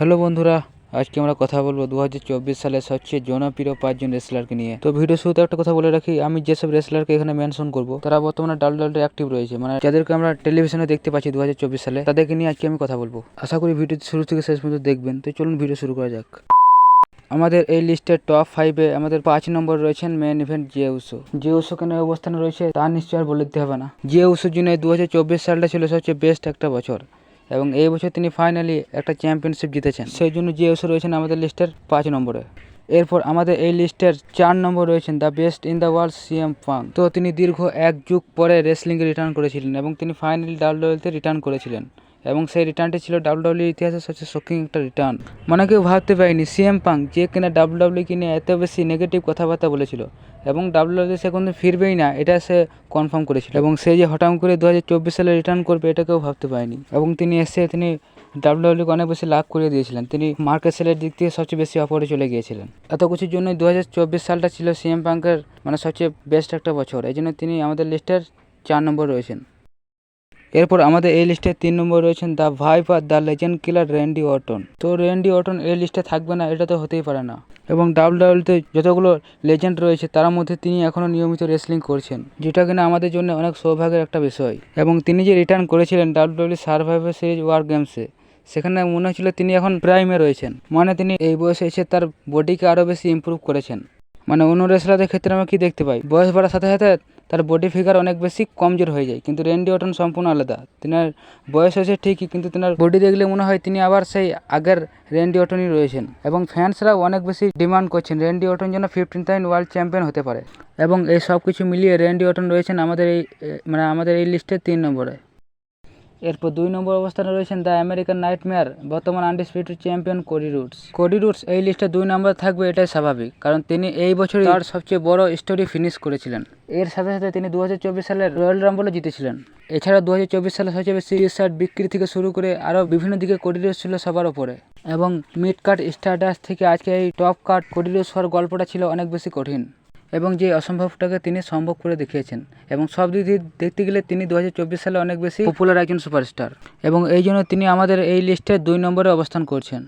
Hello বন্ধুরা, আজকে আমরা কথা বলব দু সালের সবচেয়ে জনপ্রিয় পাঁচজন রেসলারকে নিয়ে। তো ভিডিও শুরুতে একটা কথা বলে রাখি, আমি যেসব রেসলারকে এখানে মেনশন করব, তারা বর্তমানে ডাল ডালটা অ্যাক্টিভ রয়েছে। মানে যাদেরকে আমরা টেলিভিশনে দেখতে পাচ্ছি দু হাজার চব্বিশ সালে, তাদেরকে নিয়ে আজকে আমি কথা বলব। আশা করি ভিডিও শুরু থেকে শেষ পর্যন্ত দেখবেন। তো চলুন ভিডিও শুরু করা যাক। আমাদের এই লিস্টের টপ ফাইভে আমাদের পাঁচ নম্বর রয়েছেন মেন ইভেন্ট যে উসো যে উসো কেন অবস্থানে রয়েছে, তা নিশ্চয় আর বলে দিতে হবে না। যে উসোর জন্য দু হাজার চব্বিশ সালটা ছিল সবচেয়ে বেস্ট একটা বছর। এবং এই বছর তিনি ফাইনালি একটা চ্যাম্পিয়নশিপ জিতেছেন। সেই জন্য যে উসো রয়েছেন আমাদের লিস্টের পাঁচ নম্বরে। এরপর আমাদের এই লিস্টের চার নম্বর রয়েছেন the best in the world CM Punk তো তিনি দীর্ঘ এক যুগ পরে রেসলিংয়ে রিটার্ন করেছিলেন এবং তিনি ফাইনালি ডাব্লিউএলতে রিটার্ন করেছিলেন। এবং সেই রিটার্নটি ছিল ডাব্লিউডব্লিউ ইতিহাসের সবচেয়ে শকিং একটা রিটার্ন মানে কেউ ভাবতে পারেনি সিএম পাং যে কিনা ডাব্লিউডব্লিউ কিনে এত বেশি নেগেটিভ কথাবার্তা বলেছিল এবং ডাব্লিউডব্লিউ সে কোনো ফিরবেই না, এটা সে কনফার্ম করেছিল। এবং সে যে হঠাৎ করে দু হাজার চব্বিশ সালে রিটার্ন করবে, এটা কেউ ভাবতে পারেনি। এবং তিনি এসে তিনি ডাব্লিউডব্লিউকে অনেক বেশি লাভ করে দিয়েছিলেন। তিনি মার্কেট সেলের দিক থেকে সবচেয়ে বেশি অপরে চলে গিয়েছিলেন। এত কিছুর জন্য দু হাজার চব্বিশ সালটা ছিল সিএম পাঙ্কের মানে সবচেয়ে বেস্ট একটা বছর। এই জন্য তিনি আমাদের লিস্টের চার নম্বর রয়েছেন। এরপর আমাদের এই লিস্টে তিন নম্বর রয়েছেন the Viper the Legend Killer Randy Orton তো র্যান্ডি অটন এই লিস্টে থাকবে না, এটা তো হতেই পারে না। এবং ডাব্লিউডাব্লিউতে যতগুলো লেজেন্ড রয়েছে, তার মধ্যে তিনি এখনও নিয়মিত রেসলিং করছেন, যেটা কিনা আমাদের জন্য অনেক সৌভাগ্যের একটা বিষয়। এবং তিনি যে রিটার্ন করেছিলেন ডাব্লিউডাব্লিউ সার্ভাইভার সিরিজ ওয়ার গেমসে, সেখানে মনে হচ্ছিল তিনি এখন প্রাইমে রয়েছেন। মানে তিনি এই বয়সে এসে তার বডিকে আরও বেশি ইমপ্রুভ করেছেন। মানে অন্য রেসলারদের ক্ষেত্রে আমরা কী দেখতে পাই? বয়স বাড়ার সাথে সাথে তার বডি ফিগার অনেক বেশি কমজোর হয়ে যায়। কিন্তু রেন্ডি অটন সম্পূর্ণ আলাদা। তেনার বয়স হয়েছে ঠিকই, কিন্তু তেনার বডি দেখলে মনে হয় তিনি আবার সেই আগের রেন্ডি অটনই রয়েছেন। এবং ফ্যান্সরাও অনেক বেশি ডিমান্ড করছেন। রেন্ডি অটন যেন ফিফটিন টাইম ওয়ার্ল্ড চ্যাম্পিয়ন হতে পারে। এবং এই সব কিছু মিলিয়ে রেন্ডি অটন রয়েছেন আমাদের এই মানে আমাদের এই লিস্টে তিন নম্বরে। এরপর দুই নম্বর অবস্থানে রয়েছেন দ্য আমেরিকান নাইটমেয়ার, বর্তমান undisputed champion Cody Rhodes. Cody Rhodes এই লিস্টে দুই নম্বর থাকবে এটাই স্বাভাবিক, কারণ তিনি এই বছরই তার সবচেয়ে বড় স্টোরি ফিনিশ করেছিলেন। এর সাথে সাথে তিনি দু সালের রয়্যাল রাম্বলও জিতেছিলেন। এছাড়া দু হাজার চব্বিশ সালে সবচেয়ে বেশি শার্ট বিক্রি থেকে শুরু করে আরও বিভিন্ন দিকে কোডি রুটস ছিল সবার ওপরে এবং মিড কাট স্টারডাস থেকে আজকে এই টপ কাট কোডি রুটস হওয়ার গল্পটা ছিল অনেক বেশি কঠিন। এবং যে অসম্ভবটাকে তিনি সম্ভব করে দেখিয়েছেন এবং সব দিক দিয়ে দেখতে গেলে তিনি দু হাজার চব্বিশ সালে অনেক বেশি পপুলার একজন সুপারস্টার এবং এই জন্য তিনি আমাদের এই লিস্টে দুই নম্বরে অবস্থান করছেন।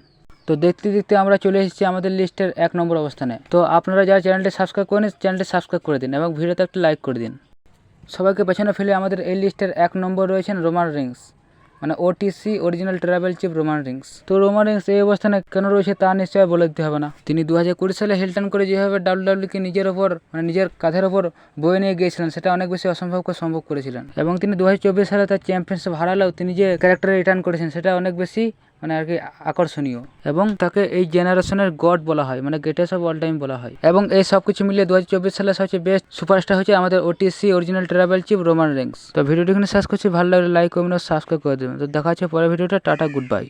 তো দেখতে দেখতে আমরা চলে এসেছি আমাদের লিস্টের এক নম্বর অবস্থানে। তো আপনারা যারা চ্যানেলটি সাবস্ক্রাইব করেন চ্যানেলটি সাবস্ক্রাইব করে দিন এবং ভিডিওতে একটা লাইক করে দিন। সবাইকে পেছনে ফেলে আমাদের এই লিস্টের এক নম্বর রয়েছেন রোমান রিংস। মানে OTC original tribal chief Roman Reigns তো রোমান রিংস এই অবস্থানে কেন রয়েছে তা নিশ্চয়ই বলে দিতে হবে না। তিনি দু হাজার কুড়ি সালে হিলটন করে যেভাবে ডাব্লিউডাব্লিউকে নিজের ওপর মানে নিজের কাঁধের ওপর বয়ে নিয়ে গিয়েছিলেন, সেটা অনেক বেশি অসম্ভবকে সম্ভব করেছিলেন। এবং তিনি দু হাজার চব্বিশ সালে তার চ্যাম্পিয়নশিপ হারালেও তিনি যে ক্যারেক্টারে রিটার্ন করেছেন, সেটা অনেক বেশি মানে আর কি আকর্ষণীয়। এবং তাকে এই জেনারেশনের গড বলা হয় মানে গ্রেটেস্ট অফ অল টাইম বলা হয়। এবং এই সব কিছু মিলিয়ে দু হাজার চব্বিশ সালে সবচেয়ে বেস্ট সুপারস্টার হচ্ছে আমাদের OTC original tribal chief Roman Reigns তো ভিডিওটি এখানে শেষ করছি, ভালো লাগলে লাইক কমেন্ট সাবস্ক্রাইব করে দেবেন। তো দেখা হচ্ছে পরের ভিডিওটা টাটা গুড বাই